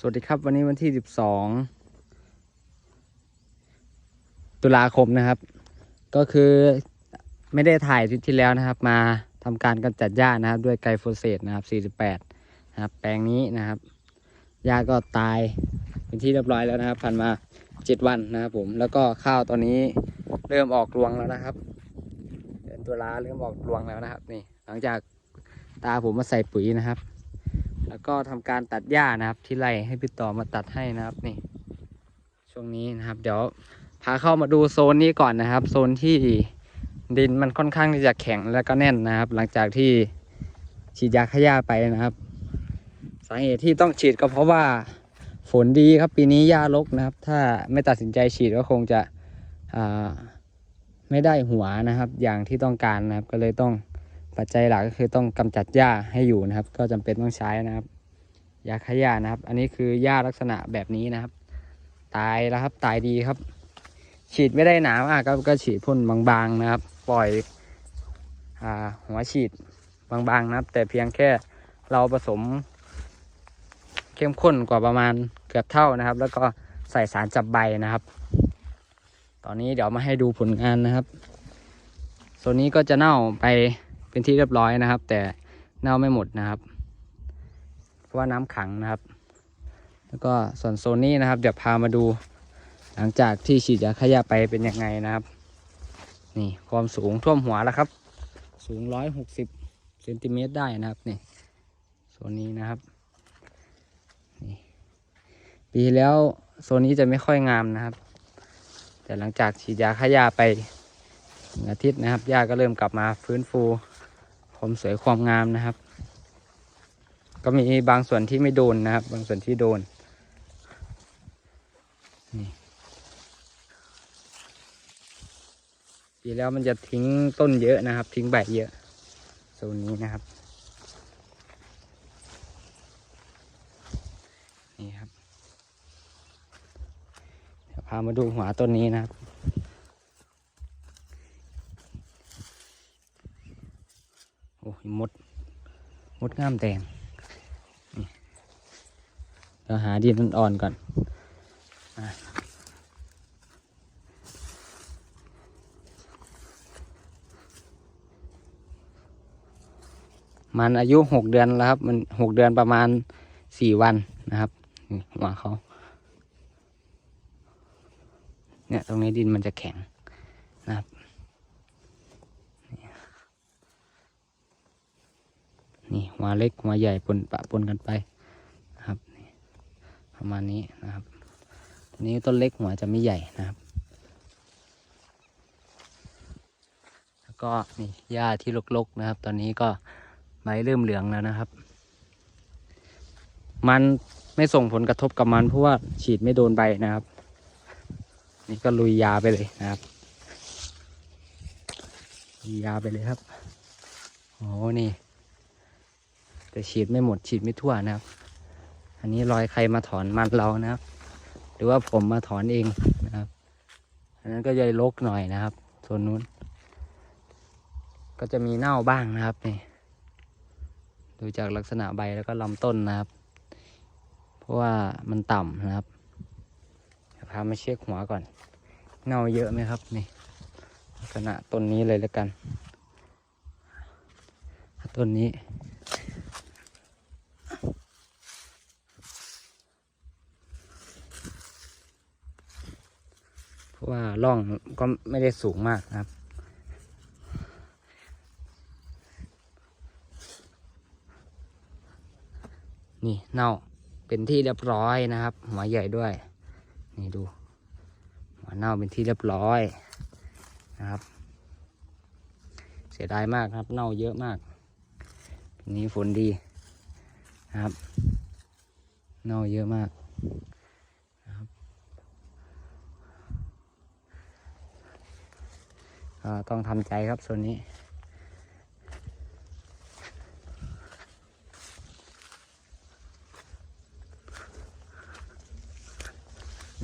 สวัสดีครับวันนี้วันที่ 12 ตุลาคมนะครับ ก็คือไม่ได้ถ่ายทิตที่แล้วนะครับ มาทำการกำจัดหญ้านะครับ ด้วยไกลโฟเสตนะครับ 48 นะครับ แปลงนี้นะครับหญ้าก็ตายเป็นที่เรียบร้อยแล้วนะครับ ผ่านมา 7 วันนะครับผมแล้วก็ข้าวตอนนี้เริ่มออกรวงแล้วนะครับเดือนตุลาเริ่มออกรวงแล้วนะครับ นี่หลังจากตาผมมาใส่ปุ๋ยนะครับ แล้วก็ทำการตัดหญ้านะครับ ที่ไร่ให้พี่ต่อมาตัดให้นะครับนี่ ช่วงนี้นะครับ เดี๋ยวพาเข้ามาดูโซนนี้ก่อนนะครับ โซนที่ดินมันค่อนข้างที่จะแข็งแล้วก็แน่นนะครับ หลังจากที่ฉีดยาฆ่าหญ้าไปนะครับ สาเหตุที่ต้องฉีดก็เพราะว่าฝนดีครับปีนี้หญ้ารกนะครับ ถ้าไม่ตัดสินใจฉีดก็คงจะไม่ได้หัวนะครับ อย่างที่ต้องการนะครับก็เลยต้อง ปัจจัยหลักก็คือต้องกำจัดหญ้าให้อยู่นะครับ ก็จำเป็นต้องใช้นะครับยาฆ่าหญ้านะครับ อันนี้คือหญ้าลักษณะแบบนี้นะครับ ตายแล้วครับตายดีครับ ฉีดไม่ได้หนามากครับก็ฉีดพ่นบางๆนะครับ ปล่อยอาหัวฉีดบางๆนะครับ แต่เพียงแค่เราผสม เข้มข้นกว่าประมาณเกือบเท่านะครับ แล้วก็ใส่สารจับใบนะครับ ตอนนี้เดี๋ยวมาให้ดูผลงานนะครับโซนนี้ก็จะเน่าไป เป็นที่เรียบร้อยนะครับ แต่เน่าไม่หมดนะครับ เพราะว่าน้ำขังนะครับ แล้วก็ส่วนโซนนี้นะครับเดี๋ยวพามาดู หลังจากที่ฉีดยาขยะไปเป็นยังไงนะครับ นี่ความสูงท่วมหัวแล้วครับ สูงร้อยหกสิบเซนติเมตรได้นะครับนี่โซนนี้นะครับนี่ปีแล้วโซนนี้จะไม่ค่อยงามนะครับ แต่หลังจากฉีดยาขยะไปอาทิตย์นะครับหญ้าก็เริ่มกลับมาฟื้นฟู ความสวยความงามนะครับ ก็มีบางส่วนที่ไม่โดนนะครับ บางส่วนที่โดนนี่ปีแล้วมันจะทิ้งต้นเยอะนะครับ ทิ้งใบเยอะโซนนี้นะครับนี่ครับพามาดูหัวต้นนี้นะครับ โอ้ย มด มดงามแดงเราหาดินอ่อนก่อนอมันอายุหกเดือนแล้วครับ มันหกเดือนประมาณสี่วันนะครับนี่หัวเขาเนี่ยตรงนี้ดินมันจะแข็งนะครับ นี่หัวเล็กหัวใหญ่ปนปะปนกันไปนะครับประมาณนี้นะครับตัวนี้ต้นเล็กหัวจะไม่ใหญ่นะครับ แล้วก็นี่หญ้าที่รกๆนะครับ ตอนนี้ก็ใบเริ่มเหลืองแล้วนะครับ มันไม่ส่งผลกระทบกับมันเพราะว่าฉีดไม่โดนใบนะครับ นี่ก็ลุยยาไปเลยนะครับลุยยาไปเลยครับโอ้นี่ แต่ฉีดไม่หมดฉีดไม่ทั่วนะครับ อันนี้รอยใครมาถอนมันเรานะครับ หรือว่าผมมาถอนเองนะครับ อันนั้นก็จะรกหน่อยนะครับส่วนนู้น ก็จะมีเน่าบ้างนะครับนี่ดูจากลักษณะใบแล้วก็ลำต้นนะครับ เพราะว่ามันต่ำนะครับพามาเช็คหัวก่อน เน่าเยอะไหมครับนี่ลักษณะต้นนี้เลยแล้วกัน ต้นนี้ เพราะว่าร่องก็ไม่ได้สูงมากนะครับ นี่เน่าเป็นที่เรียบร้อยนะครับ หัวใหญ่ด้วย นี่ดู หัวเน่าเป็นที่เรียบร้อยนะครับ เสียดายมากครับ เน่าเยอะมาก นี้ฝนดีนะครับ เน่าเยอะมาก ก็ต้องทำใจครับส่วนนี้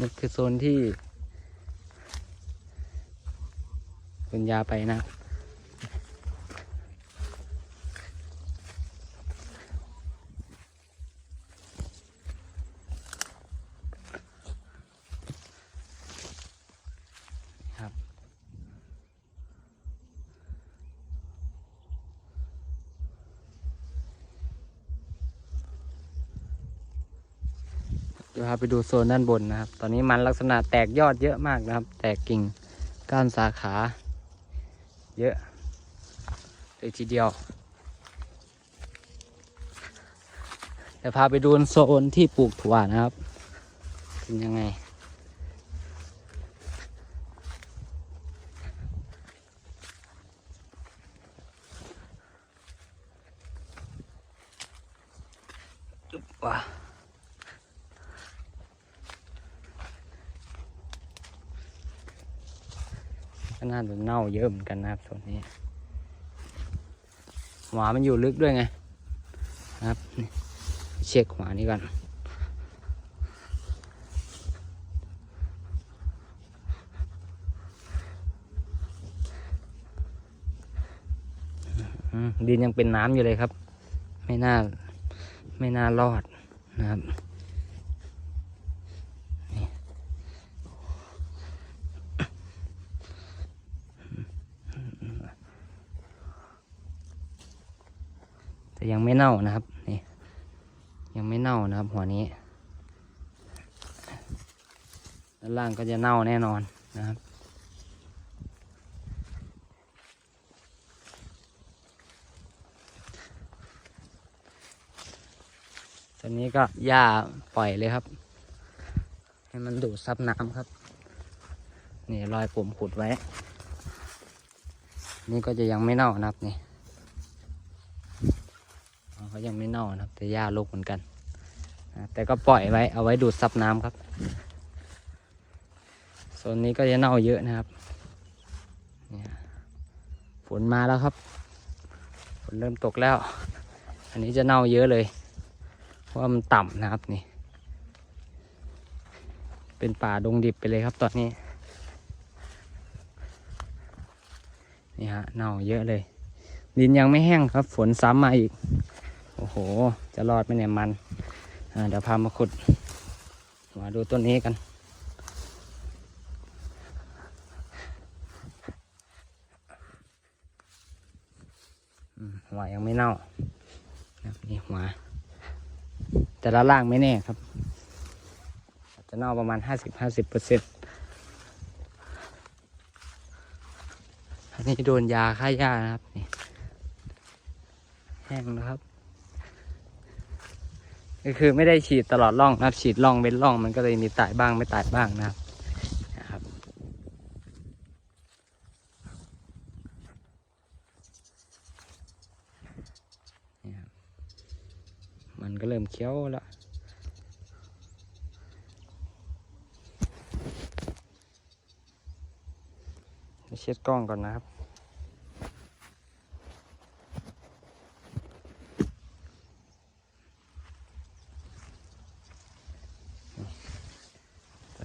นี่คือโซนที่คุณยาไปนะาไปดูโซนด้านบนนะครับ ตอนนี้มันลักษณะแตกยอดเยอะมากนะครับ แตกกิ่งก้านสาขา เยอะเลยทีเดียวเดี๋ยวพาไปดูโซนที่ปลูกถั่วนะครับ เป็นยังไงว้า ก็น่าจะเน่าเยอะเหมือนกันนะครับส่วนนี้หัวมันอยู่ลึกด้วยไงครับเช็คหัวนี้ก่อนดินยังเป็นน้ำอยู่เลยครับ ไม่น่าไม่น่ารอดนะครับ แต่ยังไม่เน่านะครับนี่ยังไม่เน่านะครับ หัวนี้ด้านล่างก็จะเน่าแน่นอนนะครับตอนนี้ก็หญ้าปล่อยเลยครับ ให้มันดูดซับน้ำครับ นี่รอยปุ่มขุดไว้ นี่ก็จะยังไม่เน่านะครับนี่ เขายังไม่เน่านะครับ แต่หญ้าลกเหมือนกัน แต่ก็ปล่อยไว้เอาไว้ดูดซับน้ำครับโซนนี้ก็จะเน่าเยอะนะครับฝนมาแล้วครับฝนเริ่มตกแล้ว อันนี้จะเน่าเยอะเลยเพราะมันต่ำนะครับนี่ เป็นป่าดงดิบไปเลยครับตอนนี้นี่ฮะเน่าเยอะเลย ดินยังไม่แห้งครับ ฝนซ้ำมาอีก โอ้โห จะรอดไหมเนี่ยมัน เดี๋ยวพามาขุด มาดูต้นนี้กัน หัวยังไม่เน่านี่หัว แต่ละล่างไม่แน่ครับ จะเน่าประมาณห้าสิบห้าสิบเปอร์เซ็นต์อันนี้โดนยาฆ่าหญ้านะครับ นี่แห้งนะครับ ก็คือไม่ได้ฉีดตลอดร่องนะครับฉีดร่องเป็นร่องมันก็เลยมีตายบ้างไม่ตายบ้างนะครับนี่ครับมันก็เริ่มเคี้ยวแล้วเช็ดกล้องก่อนนะครับ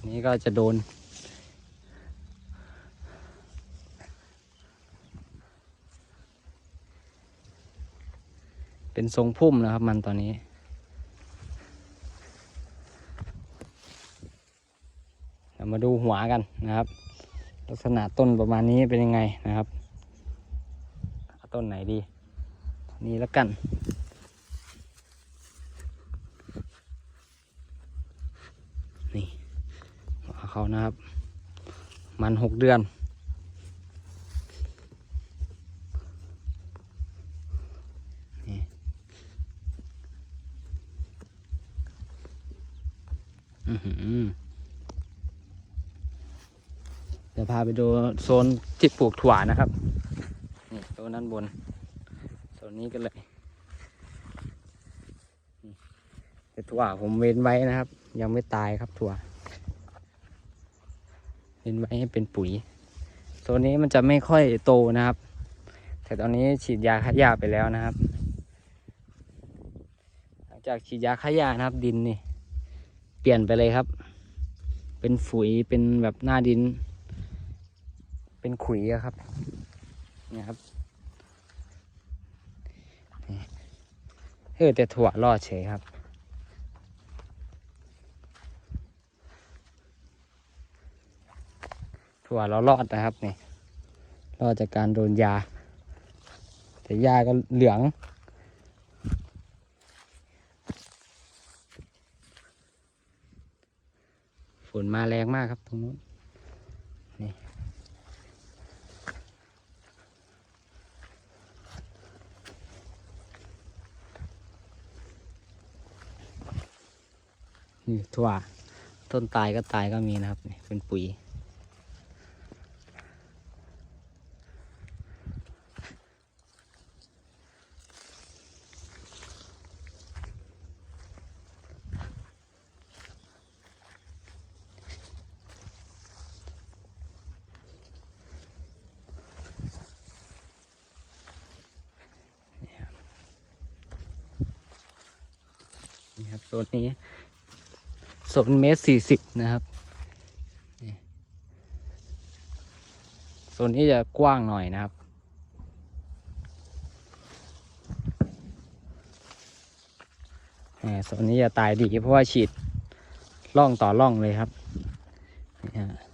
อนนี้ก็จะโดน เป็นทรงพุ่มนะครับมันตอนนี้เรามาดูหัวกันนะครับ ลักษณะต้นประมาณนี้เป็นยังไงนะครับ ต้นไหนดีนนี้แล้วกันหัว เขานะครับ มันหกเดือนนี่เดี๋ยวพาไปดูโซนที่ปลูกถั่วนะครับ นี่โซนด้านบน โซนนี้กันเลยแต่ถั่วผมเว้นไว้นะครับ ยังไม่ตายครับถั่ว เว้นไว้ให้เป็นปุ๋ยโซนนี้มันจะไม่ค่อยโตนะครับ แต่ตอนนี้ฉีดยาฆ่าหญ้าไปแล้วนะครับ หลังจากฉีดยาฆ่าหญ้านะครับ ดินนี่ เปลี่ยนไปเลยครับ เป็นฝุ่ยเป็นแบบหน้าดิน เป็นขุยครับนี่ครับเออแต่ถั่วรอดเฉยครับ ถั่วเรารอดนะครับนี่รอดจากการโดนยา แต่ยาก็เหลือง ฝนมาแรงมากครับตรงนู้นนี่นี่ถั่วต้นตายก็ตายก็มีนะครับ เป็นปุ๋ย ครับโซนนี้โซนเมตรสี่สิบนะครับโซนนี้จะกว้างหน่อยนะครับโซนนี้จะตายดีเพราะว่าฉีดล่องต่อล่องเลยครับนี่ฮะ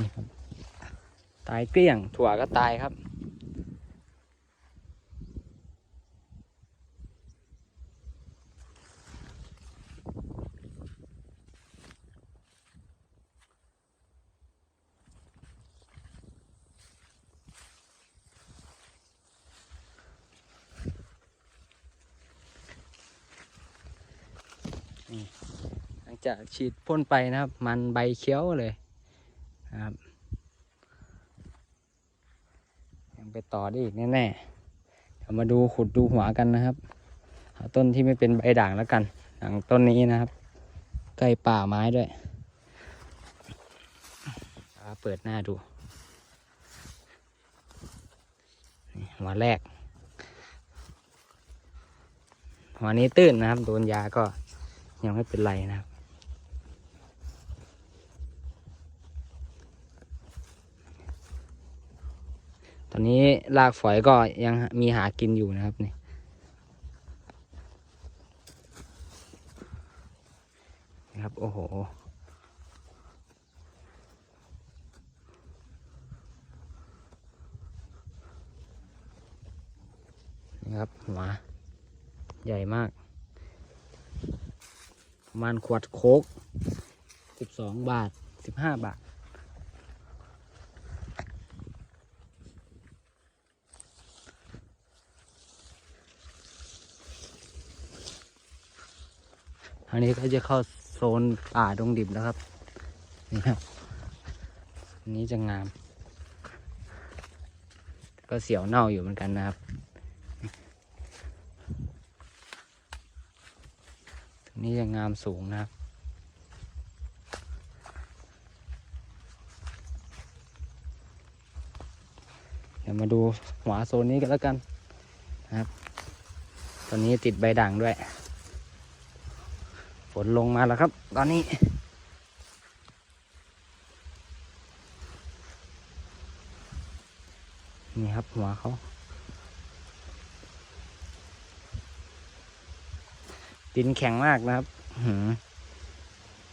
นี่ครับ ตายเกลี้ยง ถั่วก็ตายครับ หลังจากฉีดพ่นไปนะครับ มันใบเขียวเลยนะครับ ยัง ไปต่อได้อีกแน่ๆเดี๋ยวมาดูขุดดูหัวกันนะครับเอาต้นที่ไม่เป็นใบด่างแล้วกันอย่างต้นนี้นะครับ ใกล้ป่าไม้ด้วยเปิดหน้าดูหัวแรกหัวนี้ตื้นนะครับ โดนยาก็ยังไม่เป็นไรนะครับ ตอนนี้รากฝอยก็ยังมีหากินอยู่นะครับนี่นะครับโอ้โห นี่ครับหัวใหญ่มาก ประมาณขวดโคกสิบสองบาทสิบห้าบาท อันนี้ก็จะเข้าโซนป่าดงดิบแล้วครับ นี่ครับนนี้จะงาม ก็เสียวเน่าอยู่เหมือนกันนะครับ ตรงนี้จะงามสูงนะครับเดี๋ยวมาดูหัวโซนนี้กันแล้วกันนะครับ ตอนนี้ติดใบด่างด้วย นลงมาแล้วครับ ตอนนี้ นี่ครับหัวเขา ดินแข็งมากนะครับ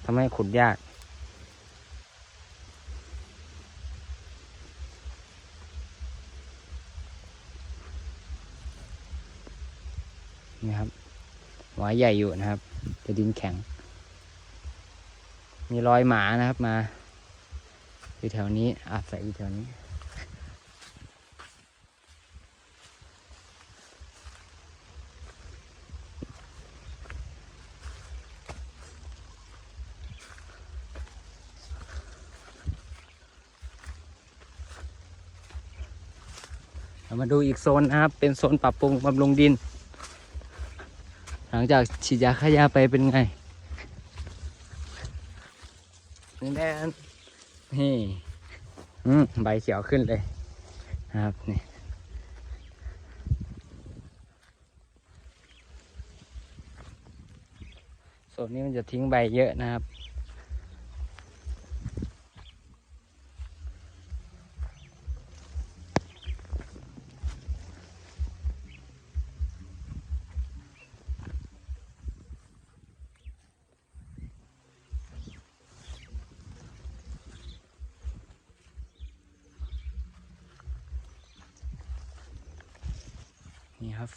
ทำให้ขุดยากนี่ครับหัวใหญ่อยู่นะครับ แต่ดินแข็ง มีรอยหมานะครับมา อยู่แถวนี้อาศัยอยู่แถวนี้ เรามาดูอีกโซนนะครับ เป็นโซนปรับปรุงบำรุงดิน หลังจากฉีดยาฆ่ายาไปเป็นไงนี่แดนนี่อืมใบเขียวขึ้นเลยนะครับนี่โซนนี้มันจะทิ้งใบเยอะนะครับ นี่ครับ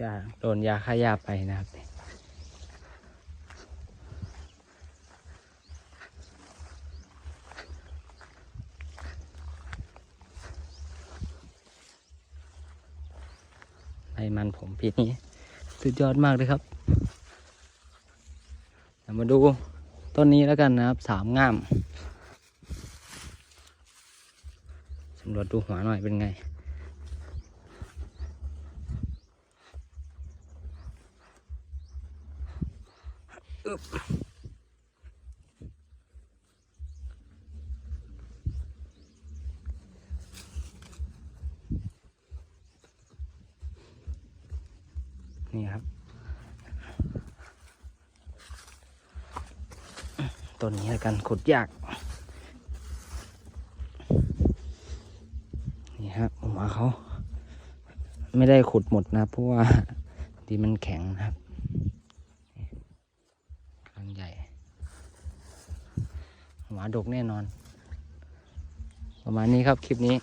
จะโดนยาฆ่าหญ้าไปนะครับ มันผมปีนี้ สุดยอดมากเลยครับเดี๋ยวมาดูต้นนี้แล้วกันนะครับ สามง่ามสำรวจดูหัวหน่อยเป็นไง นี่ครับ ต้นนี้แล้วกันขุดยาก นี่ครับหัวเขา ไม่ได้ขุดหมดนะเพราะว่าดีมันแข็งนะครับกังใหญ่ หัวดกแน่นอน ประมาณนี้ครับคลิปนี้